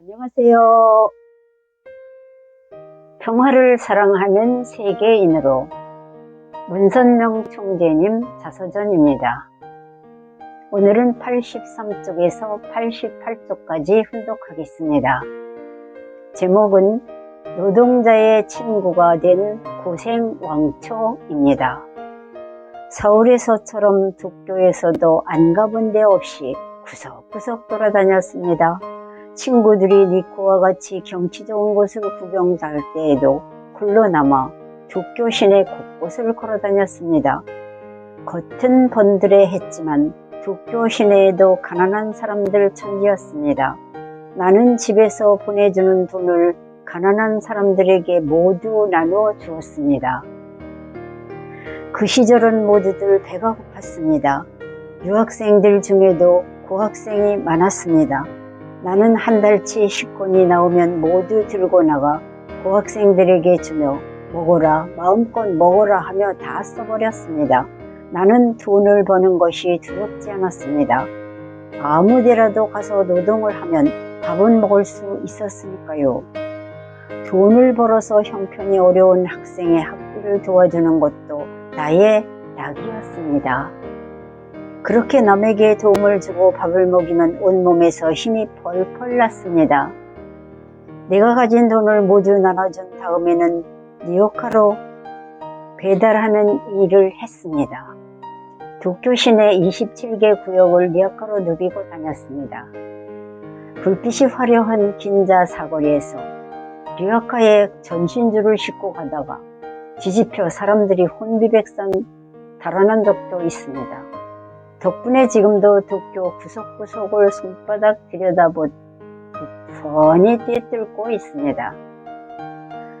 안녕하세요. 평화를 사랑하는 세계인으로 문선명 총재님 자서전입니다. 오늘은 83쪽에서 88쪽까지 훈독하겠습니다. 제목은 노동자의 친구가 된 고생왕초입니다. 서울에서처럼 도쿄에서도 안 가본 데 없이 구석구석 돌아다녔습니다. 친구들이 니코와 같이 경치 좋은 곳을 구경 갈 때에도 홀로 남아 도쿄 시내 곳곳을 걸어 다녔습니다. 겉은 번들해했지만 도쿄 시내에도 가난한 사람들 천지였습니다. 나는 집에서 보내주는 돈을 가난한 사람들에게 모두 나누어 주었습니다. 그 시절은 모두들 배가 고팠습니다. 유학생들 중에도 고학생이 많았습니다. 나는 한 달치 식권이 나오면 모두 들고 나가 고학생들에게 주며 먹어라 마음껏 먹어라 하며 다 써버렸습니다. 나는 돈을 버는 것이 두렵지 않았습니다. 아무 데라도 가서 노동을 하면 밥은 먹을 수 있었으니까요. 돈을 벌어서 형편이 어려운 학생의 학비를 도와주는 것도 나의 낙이었습니다. 그렇게 남에게 도움을 주고 밥을 먹이면 온몸에서 힘이 펄펄 났습니다. 내가 가진 돈을 모두 나눠준 다음에는 뉴욕하러 배달하는 일을 했습니다. 도쿄 시내 27개 구역을 리아카로 누비고 다녔습니다. 불빛이 화려한 긴자 사거리에서 리아카에 전신줄을 싣고 가다가 뒤집혀 사람들이 혼비백산 달아난 적도 있습니다. 덕분에 지금도 도쿄 구석구석을 손바닥 들여다보듯 뻔히 뛰어들고 있습니다.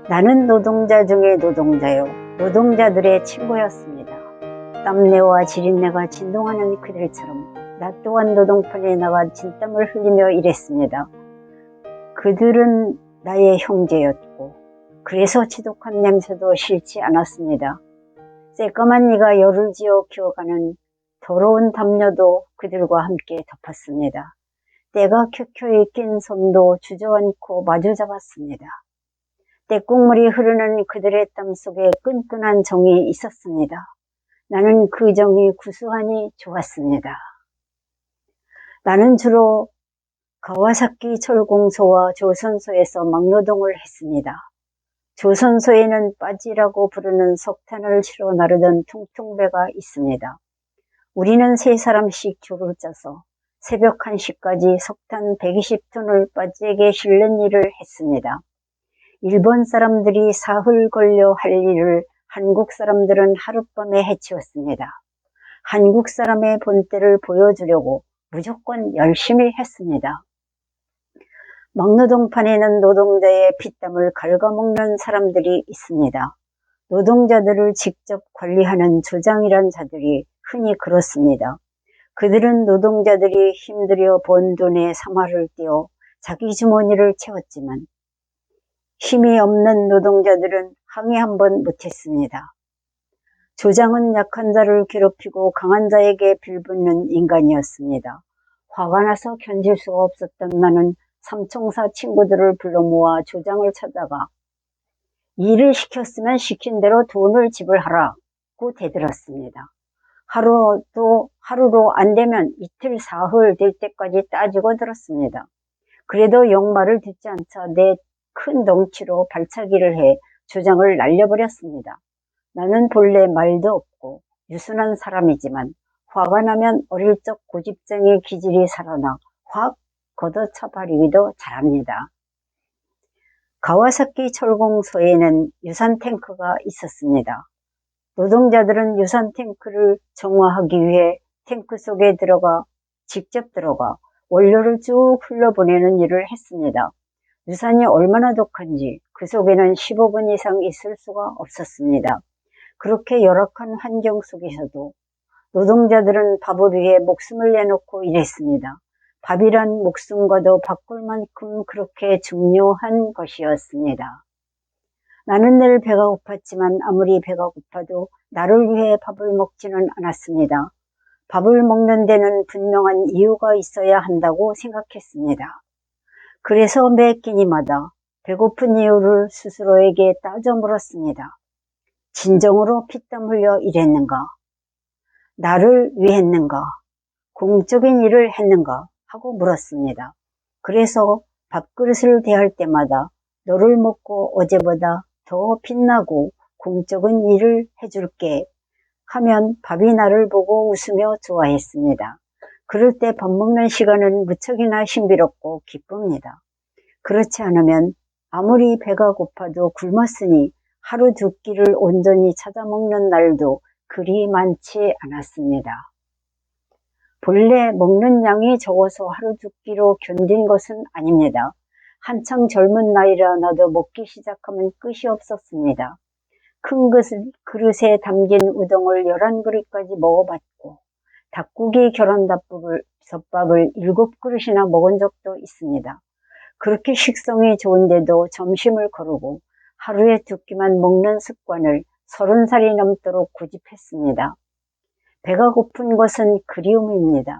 나는 노동자 중에 노동자요. 노동자들의 친구였습니다. 땀내와 지린내가 진동하는 그들처럼 나 또한 노동판에 나가 진땀을 흘리며 일했습니다. 그들은 나의 형제였고 그래서 지독한 냄새도 싫지 않았습니다. 새까만 이가 열을 지어 키워가는 더러운 담요도 그들과 함께 덮었습니다. 때가 켜켜이 낀 손도 주저앉고 마주 잡았습니다. 때국물이 흐르는 그들의 땀 속에 끈끈한 정이 있었습니다. 나는 그 정이 구수하니 좋았습니다. 나는 주로 가와사키 철공소와 조선소에서 막노동을 했습니다. 조선소에는 빠지라고 부르는 석탄을 실어 나르던 퉁퉁배가 있습니다. 우리는 세 사람씩 줄을 짜서 새벽 1시까지 석탄 120톤을 빠지에게 실는 일을 했습니다. 일본 사람들이 사흘 걸려 할 일을 한국 사람들은 하룻밤에 해치웠습니다. 한국 사람의 본때를 보여주려고 무조건 열심히 했습니다. 막노동판에는 노동자의 피땀을 갉아먹는 사람들이 있습니다. 노동자들을 직접 관리하는 조장이란 자들이 흔히 그렇습니다. 그들은 노동자들이 힘들여 번 돈에 사마를 떼어 자기 주머니를 채웠지만 힘이 없는 노동자들은 항의 한 번 못했습니다. 조장은 약한 자를 괴롭히고 강한 자에게 빌붙는 인간이었습니다. 화가 나서 견딜 수가 없었던 나는 삼총사 친구들을 불러 모아 조장을 찾아가 일을 시켰으면 시킨 대로 돈을 지불하라고 대들었습니다. 하루도 하루로 안 되면 이틀 사흘 될 때까지 따지고 들었습니다. 그래도 영말을 듣지 않자 내 큰 덩치로 발차기를 해 조장을 날려버렸습니다. 나는 본래 말도 없고 유순한 사람이지만 화가 나면 어릴 적 고집쟁이 기질이 살아나 확 걷어차버리기도 잘합니다. 가와사키 철공소에는 유산 탱크가 있었습니다. 노동자들은 유산 탱크를 정화하기 위해 탱크 속에 들어가 직접 들어가 원료를 쭉 흘려보내는 일을 했습니다. 유산이 얼마나 독한지 그 속에는 15분 이상 있을 수가 없었습니다. 그렇게 열악한 환경 속에서도 노동자들은 밥을 위해 목숨을 내놓고 일했습니다. 밥이란 목숨과도 바꿀 만큼 그렇게 중요한 것이었습니다. 나는 늘 배가 고팠지만 아무리 배가 고파도 나를 위해 밥을 먹지는 않았습니다. 밥을 먹는 데는 분명한 이유가 있어야 한다고 생각했습니다. 그래서 매 끼니마다 배고픈 이유를 스스로에게 따져 물었습니다. 진정으로 피땀 흘려 일했는가? 나를 위했는가? 공적인 일을 했는가? 하고 물었습니다. 그래서 밥그릇을 대할 때마다 너를 먹고 어제보다 더 빛나고 공적인 일을 해줄게 하면 밥이 나를 보고 웃으며 좋아했습니다. 그럴 때 밥 먹는 시간은 무척이나 신비롭고 기쁩니다. 그렇지 않으면 아무리 배가 고파도 굶었으니 하루 두 끼를 온전히 찾아 먹는 날도 그리 많지 않았습니다. 본래 먹는 양이 적어서 하루 두 끼로 견딘 것은 아닙니다. 한창 젊은 나이라 나도 먹기 시작하면 끝이 없었습니다. 큰 그릇에 담긴 우동을 11그릇까지 먹어봤고 닭고기 결혼덮밥을 덮밥을 7그릇이나 먹은 적도 있습니다. 그렇게 식성이 좋은데도 점심을 거르고 하루에 두 끼만 먹는 습관을 서른 살이 넘도록 고집했습니다. 배가 고픈 것은 그리움입니다.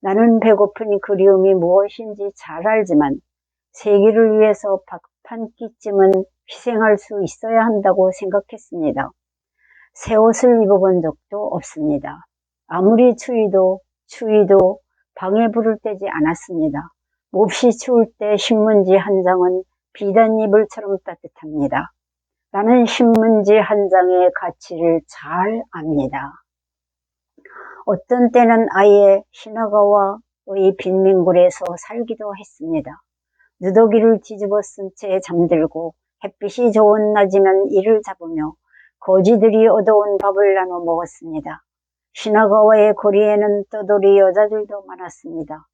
나는 배고픈 그리움이 무엇인지 잘 알지만 세계를 위해서 밥한 끼쯤은 희생할 수 있어야 한다고 생각했습니다. 새 옷을 입어본 적도 없습니다. 아무리 추위도 추위도 방에 불을 떼지 않았습니다. 몹시 추울 때 신문지 한 장은 비단 이불처럼 따뜻합니다. 나는 신문지 한 장의 가치를 잘 압니다. 어떤 때는 아예 시나가와의 빈민굴에서 살기도 했습니다. 누더기를 뒤집어 쓴 채 잠들고 햇빛이 좋은 낮이면 이를 잡으며 거지들이 얻어온 밥을 나눠 먹었습니다. 시나가와의 거리에는 떠돌이 여자들도 많았습니다.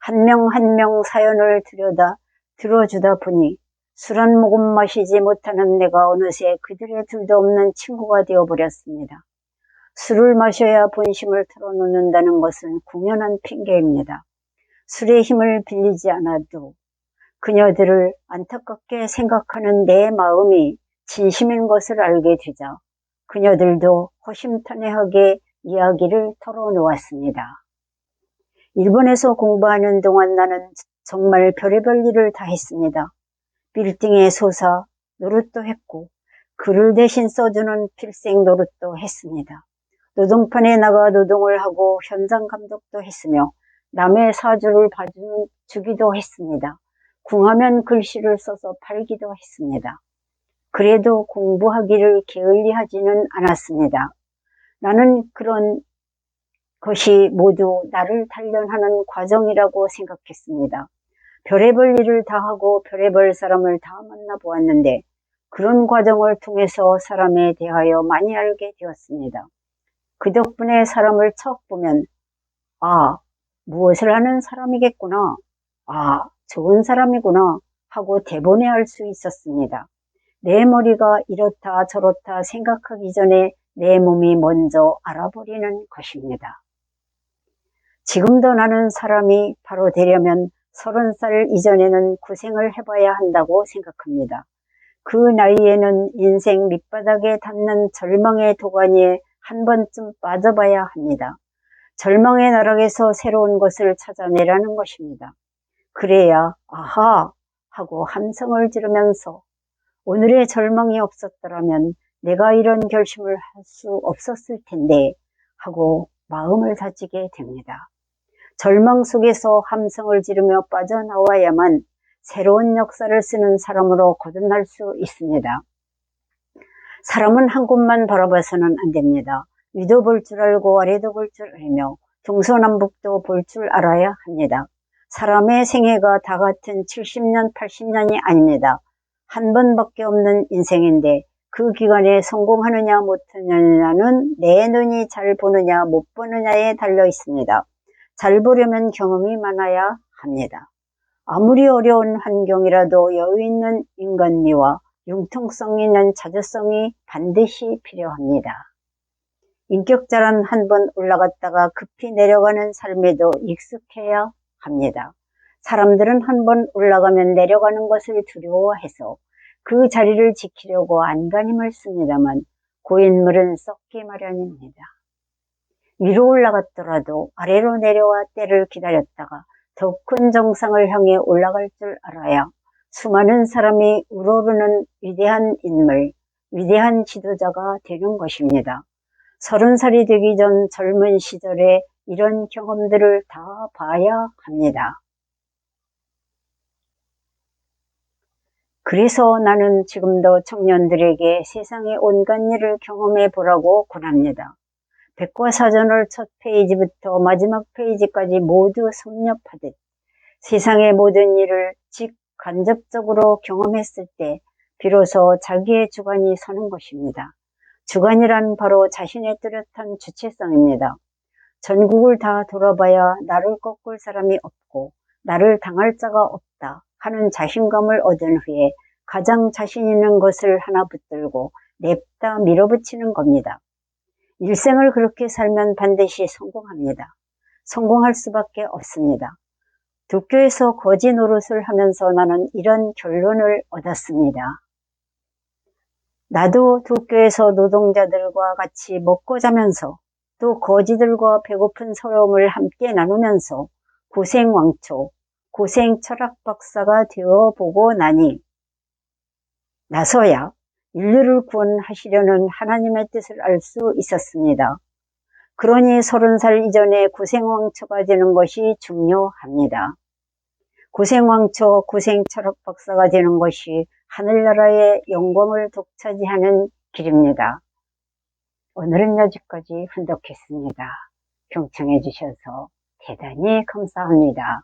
한 명 한 명 사연을 들여다 들어주다 보니 술 한 모금 마시지 못하는 내가 어느새 그들의 둘도 없는 친구가 되어버렸습니다. 술을 마셔야 본심을 털어놓는다는 것은 공연한 핑계입니다. 술의 힘을 빌리지 않아도 그녀들을 안타깝게 생각하는 내 마음이 진심인 것을 알게 되자 그녀들도 허심탄회하게 이야기를 털어놓았습니다. 일본에서 공부하는 동안 나는 정말 별의별 일을 다 했습니다. 빌딩에 솟아 노릇도 했고 글을 대신 써주는 필생 노릇도 했습니다. 노동판에 나가 노동을 하고 현장 감독도 했으며 남의 사주를 봐주기도 했습니다. 궁하면 글씨를 써서 팔기도 했습니다. 그래도 공부하기를 게을리하지는 않았습니다. 나는 그런 것이 모두 나를 단련하는 과정이라고 생각했습니다. 별의별 일을 다 하고 별의별 사람을 다 만나 보았는데 그런 과정을 통해서 사람에 대하여 많이 알게 되었습니다. 그 덕분에 사람을 척 보면 아 무엇을 하는 사람이겠구나 아 좋은 사람이구나 하고 대본에 알수 있었습니다. 내 머리가 이렇다 저렇다 생각하기 전에 내 몸이 먼저 알아버리는 것입니다. 지금도 나는 사람이 바로 되려면 서른 살 이전에는 고생을 해봐야 한다고 생각합니다. 그 나이에는 인생 밑바닥에 닿는 절망의 도가니에 한 번쯤 빠져봐야 합니다. 절망의 나락에서 새로운 것을 찾아내라는 것입니다. 그래야 아하 하고 함성을 지르면서 오늘의 절망이 없었더라면 내가 이런 결심을 할 수 없었을 텐데 하고 마음을 다지게 됩니다. 절망 속에서 함성을 지르며 빠져나와야만 새로운 역사를 쓰는 사람으로 거듭날 수 있습니다. 사람은 한 곳만 바라봐서는 안 됩니다. 위도 볼 줄 알고 아래도 볼 줄 알며 동서남북도 볼 줄 알아야 합니다. 사람의 생애가 다 같은 70년, 80년이 아닙니다. 한 번밖에 없는 인생인데 그 기간에 성공하느냐 못하느냐는 내 눈이 잘 보느냐 못 보느냐에 달려 있습니다. 잘 보려면 경험이 많아야 합니다. 아무리 어려운 환경이라도 여유 있는 인간미와 융통성 있는 자주성이 반드시 필요합니다. 인격자란 한 번 올라갔다가 급히 내려가는 삶에도 익숙해야 합니다. 사람들은 한 번 올라가면 내려가는 것을 두려워해서 그 자리를 지키려고 안간힘을 씁니다만 고인물은 썩기 마련입니다. 위로 올라갔더라도 아래로 내려와 때를 기다렸다가 더 큰 정상을 향해 올라갈 줄 알아야 수많은 사람이 우러르는 위대한 인물, 위대한 지도자가 되는 것입니다. 서른 살이 되기 전 젊은 시절에 이런 경험들을 다 봐야 합니다. 그래서 나는 지금도 청년들에게 세상의 온갖 일을 경험해 보라고 권합니다. 백과사전을 첫 페이지부터 마지막 페이지까지 모두 섭렵하듯 세상의 모든 일을 직간접적으로 경험했을 때 비로소 자기의 주관이 서는 것입니다. 주관이란 바로 자신의 뚜렷한 주체성입니다. 전국을 다 돌아봐야 나를 꺾을 사람이 없고 나를 당할 자가 없다 하는 자신감을 얻은 후에 가장 자신 있는 것을 하나 붙들고 냅다 밀어붙이는 겁니다. 일생을 그렇게 살면 반드시 성공합니다. 성공할 수밖에 없습니다. 도쿄에서 거지 노릇을 하면서 나는 이런 결론을 얻었습니다. 나도 도쿄에서 노동자들과 같이 먹고 자면서 또 거지들과 배고픈 서러움을 함께 나누면서 고생왕초, 고생 철학 박사가 되어 보고 나니 나서야 인류를 구원하시려는 하나님의 뜻을 알 수 있었습니다. 그러니 서른 살 이전에 고생왕초가 되는 것이 중요합니다. 고생왕초, 고생철학 박사가 되는 것이 하늘나라의 영광을 독차지하는 길입니다. 오늘은 여기까지 훈독했습니다. 경청해 주셔서 대단히 감사합니다.